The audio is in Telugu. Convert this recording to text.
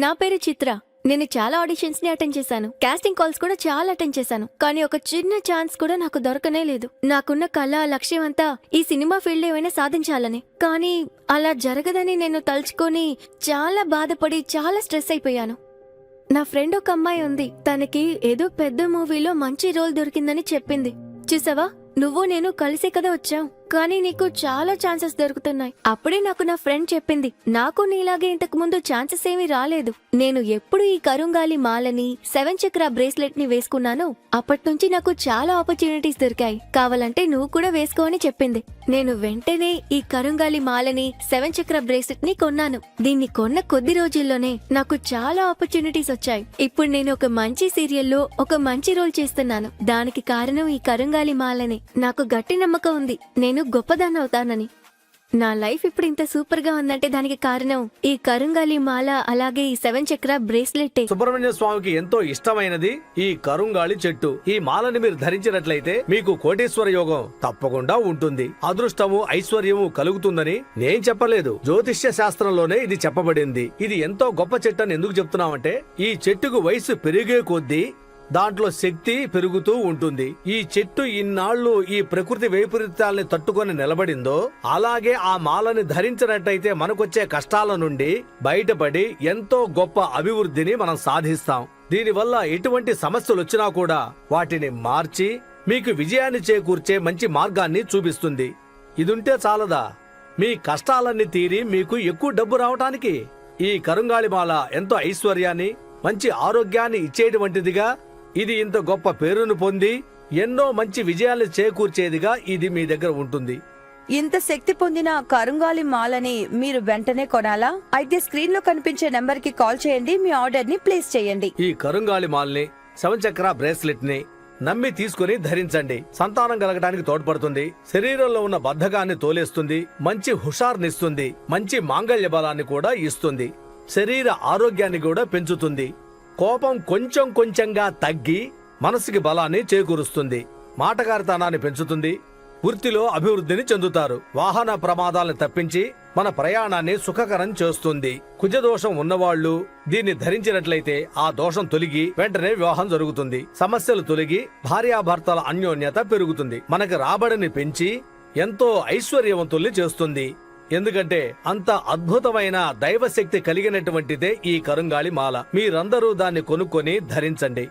నా పేరు చిత్ర. నేను చాలా ఆడిషన్స్ని అటెండ్ చేశాను. కాస్టింగ్ కాల్స్ కూడా చాలా అటెండ్ చేశాను. కానీ ఒక చిన్న ఛాన్స్ కూడా నాకు దొరకనే లేదు. నాకున్న కళ లక్ష్యం అంతా ఈ సినిమా ఫీల్డ్ ఏమైనా సాధించాలని. కానీ అలా జరగదని నేను తలుచుకొని చాలా బాధపడి చాలా స్ట్రెస్ అయిపోయాను. నా ఫ్రెండ్ ఒక అమ్మాయి ఉంది. తనకి ఏదో పెద్ద మూవీలో మంచి రోల్ దొరికిందని చెప్పింది. చూసావా? నువ్వు నేను కలిసే కదా వచ్చావు కానీ నీకు చాలా ఛాన్సెస్ దొరుకుతున్నాయి. అప్పుడే నాకు నా ఫ్రెండ్ చెప్పింది నాకు నీలాగే ఇంతకు ముందు ఛాన్సెస్ ఏమీ రాలేదు. నేను ఎప్పుడు ఈ కరుంగాలి మాలని సెవెన్ చక్ర బ్రేస్లెట్ని వేసుకున్నానో అప్పటి నుంచి నాకు చాలా ఆపర్చునిటీస్ దొరికాయి. కావాలంటే నువ్వు కూడా వేసుకో అని చెప్పింది. నేను వెంటనే ఈ కరుంగాలి మాలని సెవెన్ చక్ర బ్రేస్లెట్ని కొన్నాను. దీన్ని కొన్న కొద్ది రోజుల్లోనే నాకు చాలా ఆపర్చునిటీస్ వచ్చాయి. ఇప్పుడు నేను ఒక మంచి సీరియల్లో ఒక మంచి రోల్ చేస్తున్నాను. దానికి కారణం ఈ కరుంగాలి మాలని. నాకు గట్టి నమ్మకం ఉంది. నేను గొప్పదాన్ని అవుతానని. నా లైఫ్ ఇప్పుడు ఇంత సూపర్గా ఉందంటే దానికి కారణం ఈ కరుంగాలి మాల అలాగే ఈ సెవెన్ చక్ర బ్రేస్లెట్ సుబ్రహ్మణ్య స్వామికి ఎంతో ఇష్టమైనది ఈ కరుంగాలి చెట్టు. ఈ మాలని మీరు ధరించినట్లయితే మీకు కోటేశ్వర యోగం తప్పకుండా ఉంటుంది. అదృష్టము ఐశ్వర్యము కలుగుతుందని నేను చెప్పలేదు. జ్యోతిష్య శాస్త్రంలోనే ఇది చెప్పబడింది. ఇది ఎంతో గొప్ప చెట్టు అని ఎందుకు చెప్తున్నామంటే ఈ చెట్టుకు వయసు పెరిగే కొద్దీ దాంట్లో శక్తి పెరుగుతూ ఉంటుంది. ఈ చెట్టు ఇన్నాళ్ళు ఈ ప్రకృతి వైపరీత్యాల్ని తట్టుకొని నిలబడిందో అలాగే ఆ మాలని ధరించినట్టయితే మనకొచ్చే కష్టాల నుండి బయటపడి ఎంతో గొప్ప అభివృద్ధిని మనం సాధిస్తాం. దీనివల్ల ఎటువంటి సమస్యలు వచ్చినా కూడా వాటిని మార్చి మీకు విజయాన్ని చేకూర్చే మంచి మార్గాన్ని చూపిస్తుంది. ఇదుంటే చాలదా? మీ కష్టాలన్నీ తీరి మీకు ఎక్కువ డబ్బు రావటానికి ఈ కరుంగాళిమాల ఎంతో ఐశ్వర్యాన్ని మంచి ఆరోగ్యాన్ని ఇచ్చేటువంటిదిగా ఇది ఇంత గొప్ప పేరును పొంది ఎన్నో మంచి విజయాలు చేకూర్చేదిగా ఇది మీ దగ్గర ఉంటుంది. ఇంత శక్తి పొందిన కరుంగాలి మాలని మీరు వెంటనే కొనాలా? అయితే స్క్రీన్లో కనిపించే నెంబర్కి కాల్ చేయండి మీ ఆర్డర్ని ప్లేస్ చేయండి. ఈ కరుంగాళి మాల్ని సెవెన్ చక్ర బ్రేస్లెట్ని నమ్మి తీసుకుని ధరించండి. సంతానం కలగడానికి తోడ్పడుతుంది. శరీరంలో ఉన్న బద్ధకాన్ని తోలేస్తుంది. మంచి హుషార్నిస్తుంది. మంచి మాంగళ్య బలాన్ని కూడా ఇస్తుంది. శరీర ఆరోగ్యాన్ని కూడా పెంచుతుంది. కోపం కొంచెం కొంచెంగా తగ్గి మనసుకి బలాన్ని చేకూరుస్తుంది. మాటగారితనాన్ని పెంచుతుంది. వృత్తిలో అభివృద్ధిని చెందుతారు. వాహన ప్రమాదాలను తప్పించి మన ప్రయాణాన్ని సుఖకరం చేస్తుంది. కుజదోషం ఉన్నవాళ్ళు దీన్ని ధరించినట్లయితే ఆ దోషం తొలగి వెంటనే వివాహం జరుగుతుంది. సమస్యలు తొలగి భార్యాభర్తల అన్యోన్యత పెరుగుతుంది. మనకి రాబడిని పెంచి ఎంతో ఐశ్వర్యవంతుల్ని చేస్తుంది. ఎందుకంటే అంత అద్భుతమైన దైవశక్తి కలిగినటువంటిదే ఈ కరుంగాళి మాల మీరందరూ దాన్ని కొనుక్కొని ధరించండి.